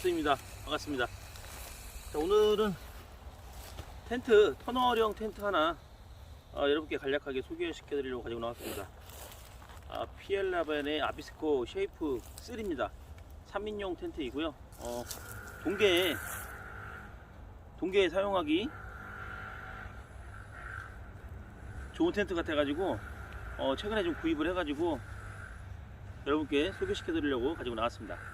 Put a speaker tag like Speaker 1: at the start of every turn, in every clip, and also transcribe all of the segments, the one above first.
Speaker 1: 로스입니다. 반갑습니다. 자, 오늘은 텐트, 터널형 텐트 하나 어, 여러분께 간략하게 소개시켜 드리려고 가지고 나왔습니다. 아, 피엘라벤의 아비스코 쉐이프 3입니다. 3인용 텐트이고요. 어, 동계에 동계에 사용하기 좋은 텐트 같아가지고 어, 최근에 좀 구입을 해가지고 여러분께 소개시켜 드리려고 가지고 나왔습니다.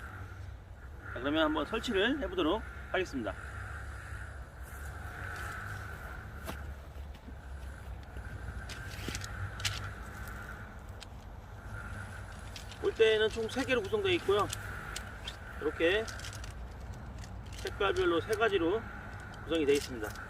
Speaker 1: 자, 그러면 한번 설치를 해보도록 하겠습니다. 볼때는 총 3개로 구성되어 있고요. 이렇게 색깔별로 세 가지로 구성이 되어 있습니다.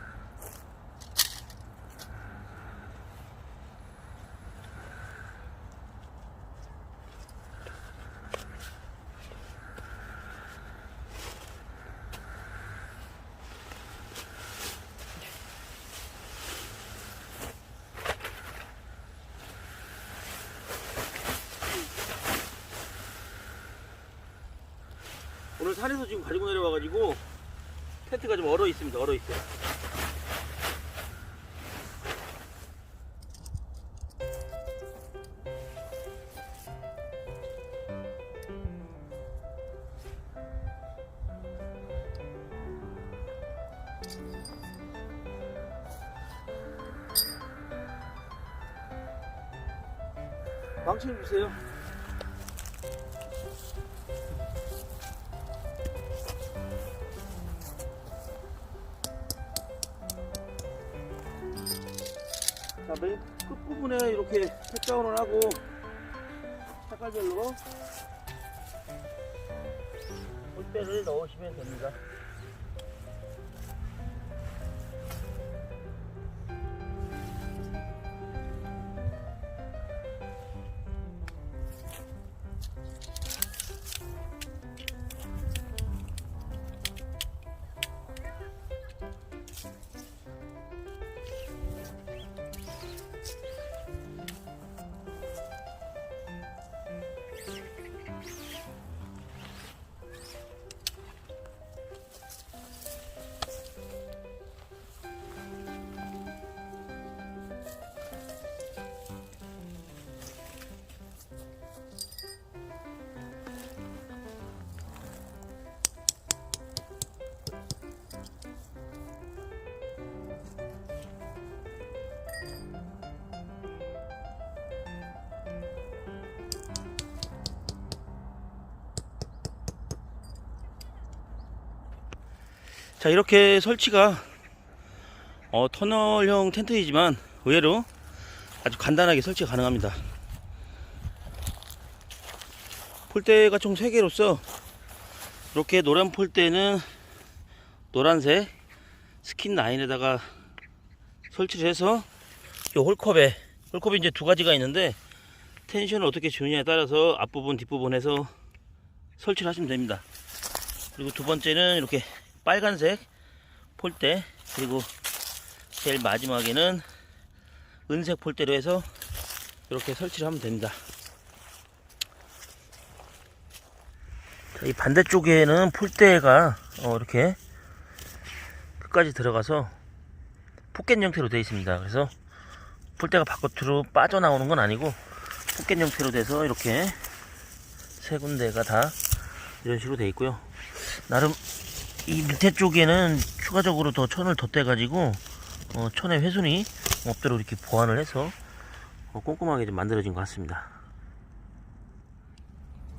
Speaker 1: 오늘 산에서 지금 가지고 내려와가지고 텐트가 좀 얼어 있습니다. 얼어 있어요. 망치 좀 주세요. 맨 끝부분에 이렇게 색다운을 하고 색깔별로 홀대를 넣으시면 됩니다. 자 이렇게 설치가 어, 터널형 텐트이지만 의외로 아주 간단하게 설치가 가능합니다. 폴대가 총 3개로서 이렇게 노란 폴대는 노란색 스킨 라인에다가 설치를 해서 이 홀컵에 홀컵이 이제 두 가지가 있는데 텐션을 어떻게 주느냐에 따라서 앞부분 뒷부분에서 설치를 하시면 됩니다. 그리고 두 번째는 이렇게 빨간색 폴대 그리고 제일 마지막에는 은색 폴대로 해서 이렇게 설치를 하면 됩니다. 자, 이 반대쪽에는 폴대가 어, 이렇게 끝까지 들어가서 포켓 형태로 되어 있습니다. 그래서 폴대가 바깥으로 빠져나오는 건 아니고 포켓 형태로 돼서 이렇게 세 군데가 다 이런 식으로 되어 있고요. 나름 이 밑에 쪽에는 추가적으로 더 천을 덧대가지고 어, 천의 훼손이 없도록 이렇게 보완을 해서 어, 꼼꼼하게 좀 만들어진 것 같습니다.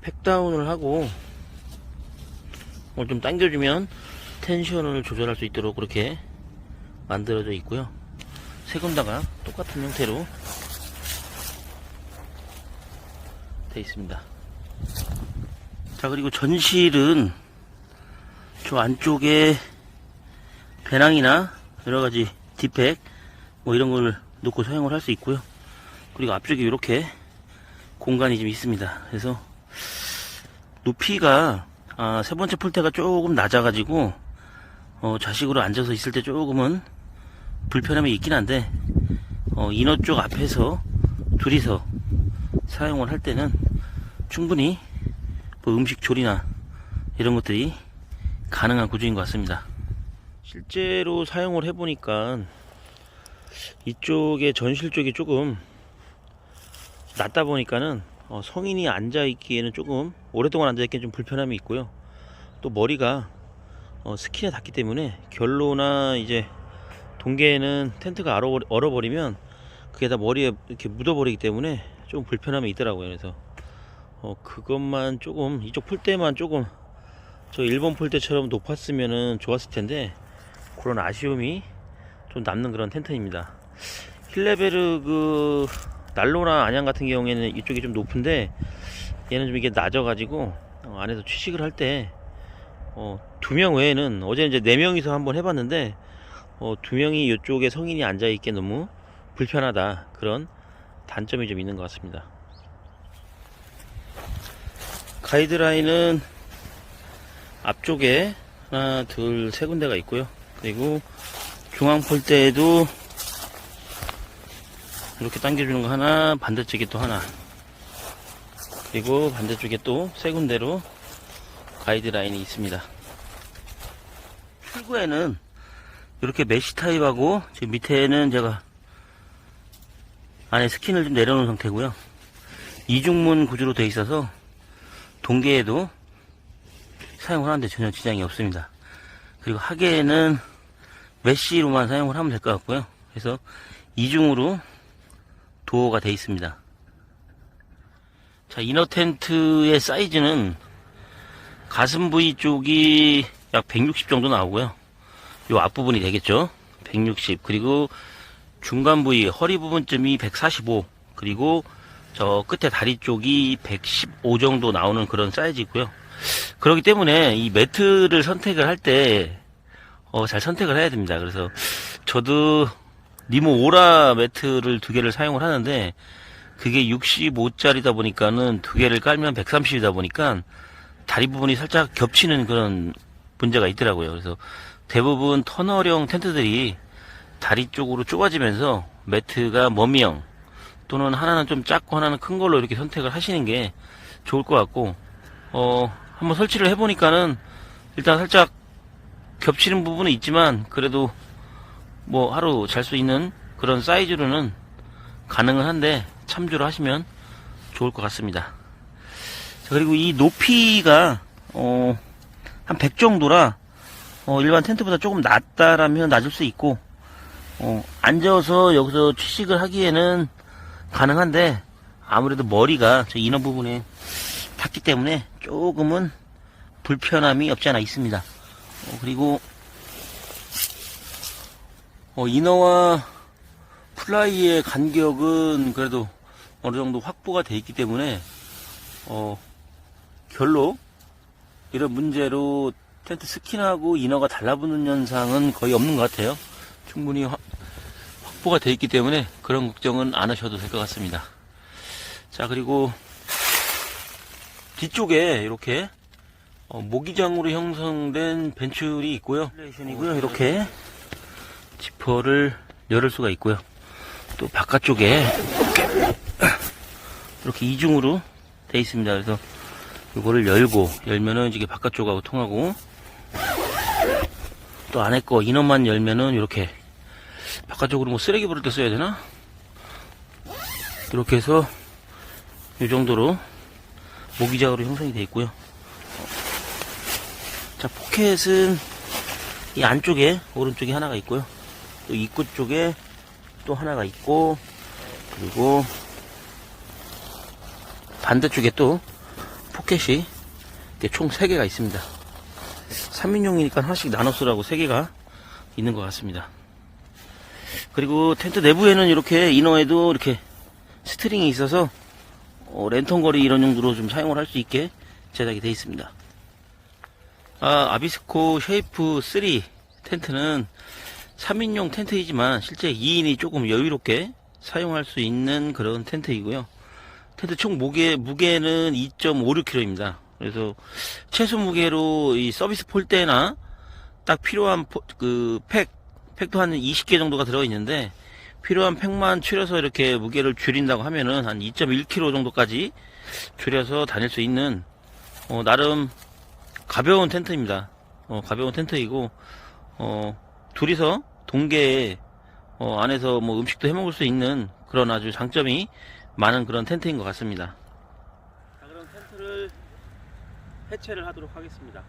Speaker 1: 팩다운을 하고 어, 좀 당겨주면 텐션을 조절할 수 있도록 그렇게 만들어져 있고요. 세 군다가 똑같은 형태로 되어 있습니다. 자 그리고 전실은 저 안쪽에 배낭이나 여러가지 디팩 뭐 이런 걸 놓고 사용을 할 수 있고요. 그리고 앞쪽에 이렇게 공간이 좀 있습니다. 그래서 높이가 아, 세 번째 폴대가 조금 낮아가지고 어, 좌식으로 앉아서 있을 때 조금은 불편함이 있긴 한데 어, 인어 쪽 앞에서 둘이서 사용을 할 때는 충분히 뭐 음식 조리나 이런 것들이 가능한 구조인 것 같습니다. 실제로 사용을 해보니까 이쪽에 전실 쪽이 조금 낮다 보니까는 어, 성인이 앉아 있기에는 조금 오랫동안 앉아 있기에는 좀 불편함이 있고요. 또 머리가 어, 스킨에 닿기 때문에 결로나 이제 동계에는 텐트가 얼어, 얼어버리면 그게 다 머리에 이렇게 묻어버리기 때문에 좀 불편함이 있더라고요. 그래서 어, 그것만 조금 이쪽 폴대만 조금 저 일본 폴대처럼 높았으면은 좋았을 텐데 그런 아쉬움이 좀 남는 그런 텐트입니다. 힐레베르그 난로나 안양 같은 경우에는 이쪽이 좀 높은데 얘는 좀 이게 낮아가지고 어, 안에서 취식을 할때 어, 두명 외에는 어제 이제 네 명이서 한번 해봤는데 어, 두 명이 이쪽에 성인이 앉아 있게 너무 불편하다 그런 단점이 좀 있는 것 같습니다. 가이드라인은 앞쪽에 하나, 둘, 세 군데가 있고요. 그리고 중앙 폴대에도 이렇게 당겨주는 거 하나, 반대쪽에 또 하나. 그리고 반대쪽에 또 세 군데로 가이드라인이 있습니다. 출구에는 이렇게 메시 타입하고 지금 밑에는 제가 안에 스킨을 좀 내려놓은 상태고요. 이중문 구조로 되어 있어서 동계에도 사용을 하는데 전혀 지장이 없습니다. 그리고 하계에는 메쉬로만 사용을 하면 될 것 같고요. 그래서 이중으로 도어가 되어 있습니다. 자, 이너 텐트의 사이즈는 가슴 부위 쪽이 약 160 정도 나오고요. 요 앞부분이 되겠죠. 160. 그리고 중간 부위 허리 부분쯤이 145. 그리고 저 끝에 다리 쪽이 115 정도 나오는 그런 사이즈이고요. 그렇기 때문에 이 매트를 선택을 할 때, 어, 잘 선택을 해야 됩니다. 그래서 저도 니모 오라 매트를 두 개를 사용을 하는데, 그게 65짜리다 보니까는 두 개를 깔면 130이다 보니까 다리 부분이 살짝 겹치는 그런 문제가 있더라고요. 그래서 대부분 터널형 텐트들이 다리 쪽으로 좁아지면서 매트가 머미형 또는 하나는 좀 작고 하나는 큰 걸로 이렇게 선택을 하시는 게 좋을 것 같고 어 한번 설치를 해보니까는 일단 살짝 겹치는 부분은 있지만 그래도 뭐 하루 잘 수 있는 그런 사이즈로는 가능은 한데 참조를 하시면 좋을 것 같습니다. 자, 그리고 이 높이가 어, 한 100 정도라 어, 일반 텐트보다 조금 낮다라면 낮을 수 있고 어, 앉아서 여기서 취식을 하기에는 가능한데 아무래도 머리가 저 인어 부분에 닿기 때문에 조금은 불편함이 없지 않아 있습니다. 어, 그리고 어, 이너와 플라이의 간격은 그래도 어느 정도 확보가 돼 있기 때문에 어, 결로 이런 문제로 텐트 스킨하고 이너가 달라붙는 현상은 거의 없는 것 같아요. 충분히 확, 확보가 돼 있기 때문에 그런 걱정은 안 하셔도 될 것 같습니다. 자 그리고 뒤쪽에 이렇게 어, 모기장으로 형성된 벤출이 있고요. 이고요 이렇게 지퍼를 열을 수가 있고요. 또 바깥쪽에 이렇게, 이렇게 이중으로 돼 있습니다. 그래서 이거를 열고 열면은 이게 바깥쪽하고 통하고 또 안에 거 인원만 열면은 이렇게 바깥쪽으로 뭐 쓰레기 버릴 때 써야 되나? 이렇게 해서 이 정도로 모기장으로 형성이 되어 있고요. 자 포켓은 이 안쪽에 오른쪽에 하나가 있고요. 또 입구 쪽에 또 하나가 있고 그리고 반대쪽에 또 포켓이 총 3개가 있습니다. 3인용이니까 하나씩 나눠 쓰라고 3개가 있는 것 같습니다. 그리고 텐트 내부에는 이렇게 이너에도 이렇게 스트링이 있어서 어, 랜턴 거리 이런 용도로 좀 사용을 할 수 있게 제작이 되어 있습니다. 아, 아비스코 쉐이프 3 텐트는 3인용 텐트이지만 실제 2인이 조금 여유롭게 사용할 수 있는 그런 텐트이고요. 텐트 총 무게, 무게는 2.56kg입니다. 그래서 최소 무게로 이 서비스 폴대나 딱 필요한 포- 그 팩, 팩도 한 20개 정도가 들어있는데 필요한 팩만 줄여서 이렇게 무게를 줄인다고 하면은 한 2.1kg 정도까지 줄여서 다닐 수 있는 어, 나름 가벼운 텐트입니다. 어, 가벼운 텐트이고 어, 둘이서 동계에 어, 안에서 뭐 음식도 해 먹을 수 있는 그런 아주 장점이 많은 그런 텐트인 것 같습니다. 자, 그럼 텐트를 해체를 하도록 하겠습니다.